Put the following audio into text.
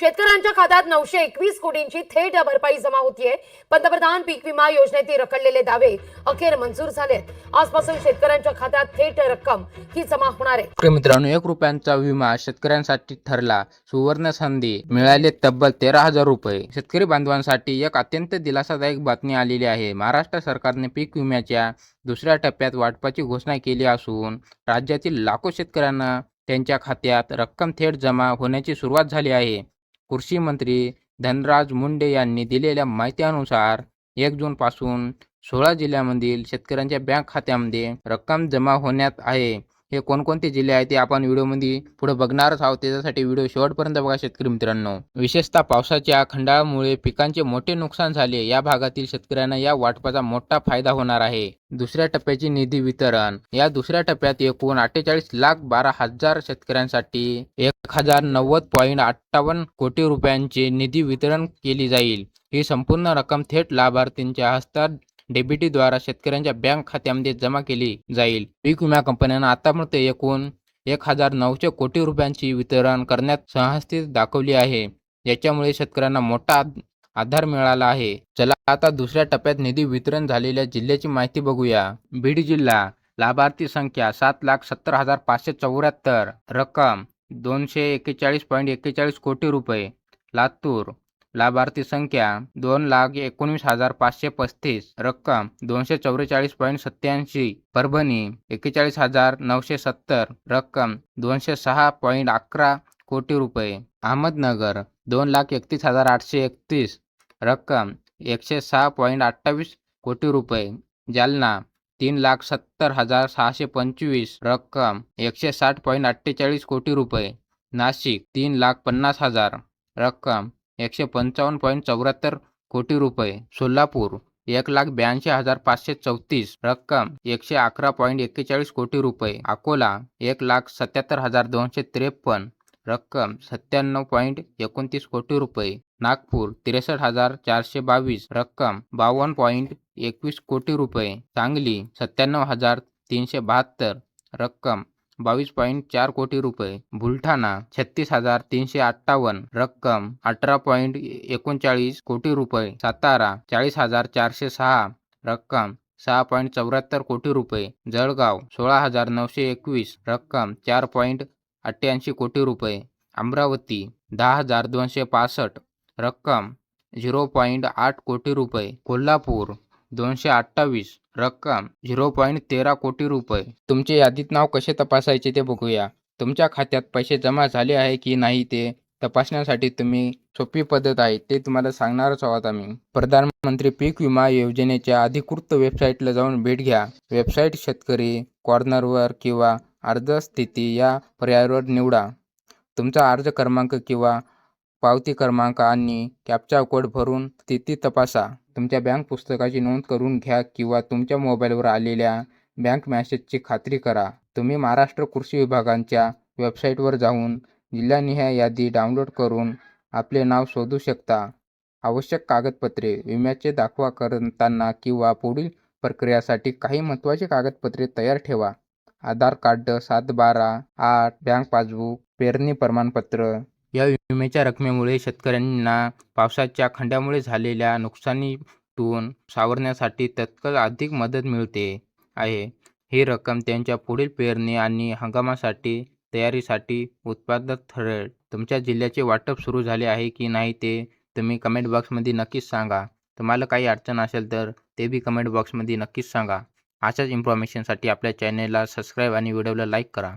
शेतकऱ्यांच्या खात्यात नऊशे एकवीस कोटींची थेट भरपाई जमा होतीये. पंतप्रधान पीक विमा योजनेतील रखडलेले दावे अखेर मंजूर झालेत. आजपासून शेतकऱ्यांच्या खात्यात थेट रक्कम ही जमा होणार आहे. मित्रांनो एक रुपयांचा विमा शेतकऱ्यांसाठी ठरला. सुवर्ण संधी मिळाले तब्बल तेरा हजार रुपये. शेतकरी बांधवांसाठी एक अत्यंत दिलासादायक बातमी आलेली आहे. महाराष्ट्र सरकारने पीक विम्याच्या दुसऱ्या टप्प्यात वाटपाची घोषणा केली असून राज्यातील लाखो शेतकऱ्यांना त्यांच्या खात्यात रक्कम थेट जमा होण्याची सुरुवात झाली आहे. कृषी मंत्री धनराज मुंडे यांनी दिलेल्या माहितीनुसार एक जूनपासून सोळा जिल्ह्यामधील शेतकऱ्यांच्या बँक खात्यामध्ये रक्कम जमा होण्यात आहे. हे कोणकोणते जिल्हे आहेत ते आपण व्हिडिओमध्ये पुढे बघणारच आहोत. त्याच्यासाठी व्हिडिओ शेवटपर्यंत बघा शेतकरी मित्रांनो. विशेषतः पावसाच्या खंडाळामुळे पिकांचे मोठे नुकसान झाले. या भागातील शेतकऱ्यांना या वाटपाचा मोठा फायदा होणार आहे. दुसऱ्या टप्प्याचे निधी वितरण. या दुसऱ्या टप्प्यात एकूण अठ्ठेचाळीस लाख बारा हजार शेतकऱ्यांसाठी एक हजार नव्वद पॉईंट अठ्ठावन्न कोटी रुपयांचे निधी वितरण केली जाईल. ही संपूर्ण रक्कम थेट लाभार्थींच्या हस्तात डेबिटीद्वारा शेतकऱ्यांच्या बँक खात्यामध्ये जमा केली जाईल. पीक विमा कंपन्यांना आतापर्यंत एकूण एक हजार नऊशे कोटी रुपयांची वितरण करण्यात सहस्थित दाखवली आहे. याच्यामुळे शेतकऱ्यांना मोठा आधार मिळाला आहे. चला आता दुसऱ्या टप्प्यात निधी वितरण झालेल्या जिल्ह्याची माहिती बघूया. बीड जिल्हा लाभार्थी संख्या सात लाख सत्तर हजार पाचशे चौऱ्याहत्तर रक्कम दोनशे एक्केचाळीस पॉईंट एक्केचाळीस कोटी रुपये लातूर लाभार्थी संख्या दोन लाख एकोणवीस हजार पाचशे पस्तीस. रक्कम दोनशे चौवेचाळीस पॉईंट सत्याऐंशी परभणी एक्केचाळीस हजार नऊशे सत्तर. रक्कम दोनशे सहा पॉईंट अकरा कोटी रुपये. अहमदनगर दोन लाख एकतीस हजार आठशे एकतीस. रक्कम एकशे सहा पॉईंट अठ्ठावीस कोटी रुपये. जालना तीन लाख सत्तर हजार सहाशे पंचवीस. रक्कम एकशे साठ पॉईंट अठ्ठेचाळीस कोटी रुपये. नाशिक तीन लाख पन्नास हजार. रक्कम एकशे पंचावन्न पॉईंट चौऱ्याहत्तर कोटी रुपये. सोलापूर एक लाख ब्याऐंशी हजार पाचशे चौतीस रक्कम एकशे अकरा पॉईंट एक्केचाळीस कोटी रुपये. अकोला एक लाख सत्याहत्तर हजार दोनशे त्रेपन्न रक्कम सत्त्याण्णव पॉईंट एकोणतीस कोटी रुपये. नागपूर त्रेसष्ट हजार चारशे बावीस रक्कम बावन्न पॉईंट एकवीस कोटी रुपये. सांगली सत्त्याण्णव हजार तीनशे बहात्तर रक्कम बावीस पॉईंट चार कोटी रुपये. बुलढाणा छत्तीस हजार तीनशे अठ्ठावन्न. रक्कम अठरा पॉईंट एकोणचाळीस कोटी रुपये. सातारा चाळीस हजार चारशे सहा. रक्कम सहा पॉईंट चौऱ्याहत्तर कोटी रुपये. जळगाव सोळा हजार नऊशे एकवीस. रक्कम चार पॉईंट अठ्ठ्याऐंशी कोटी रुपये. अमरावती दहा हजार दोनशे पासष्ट. रक्कम झिरो पॉईंट आठ कोटी रुपये. कोल्हापूर दोनशे अठ्ठावीस रक्कम झिरो पॉईंट तेरा कोटी रुपये. तुमचे यादीत नाव कसे तपासायचे ते बघूया. तुमच्या खात्यात पैसे जमा झाले आहे की नाही ते तपासण्यासाठी तुम्ही सोपी पद्धत आहे ते तुम्हाला सांगणारच आहोत आम्ही. प्रधानमंत्री पीक विमा योजनेच्या अधिकृत वेबसाईटला जाऊन भेट घ्या. वेबसाईट शेतकरी कॉर्नरवर किंवा अर्ज स्थिती या पर्यायावर निवडा. तुमचा अर्ज क्रमांक किंवा पावती क्रमांक आणि कॅपचा कोड भरून स्थिती तपासा. तुमच्या बँक पुस्तकाची नोंद करून घ्या किंवा तुमच्या मोबाईलवर आलेल्या बँक मॅसेजची खात्री करा. तुम्ही महाराष्ट्र कृषी विभागांच्या वेबसाईटवर जाऊन जिल्हानिहाय यादी डाउनलोड करून आपले नाव शोधू शकता. आवश्यक कागदपत्रे विम्याचे दाखवा करताना किंवा पुढील प्रक्रियासाठी काही महत्त्वाची कागदपत्रे तयार ठेवा. आधार कार्ड सात बारा आठ बँक पासबुक पेरणी प्रमाणपत्र या विम्याच्या रकमेमुळे शेतकऱ्यांना पावसाच्या खंडामुळे झालेल्या नुकसानीतून सावरण्यासाठी तत्काळ आर्थिक मदत मिळते आहे. ही रक्कम त्यांच्या पुढील पेरणी आणि हंगामासाठी तयारीसाठी उत्पादक ठरेल. तुमच्या जिल्ह्याचे वाटप सुरू झाले आहे की नाही ते तुम्ही कमेंट बॉक्समध्ये नक्कीच सांगा. तुम्हाला काही अडचण असेल तर ते बी कमेंट बॉक्समध्ये नक्कीच सांगा. अशाच इन्फॉर्मेशनसाठी आपल्या चॅनेलला सबस्क्राईब आणि व्हिडिओला लाईक करा.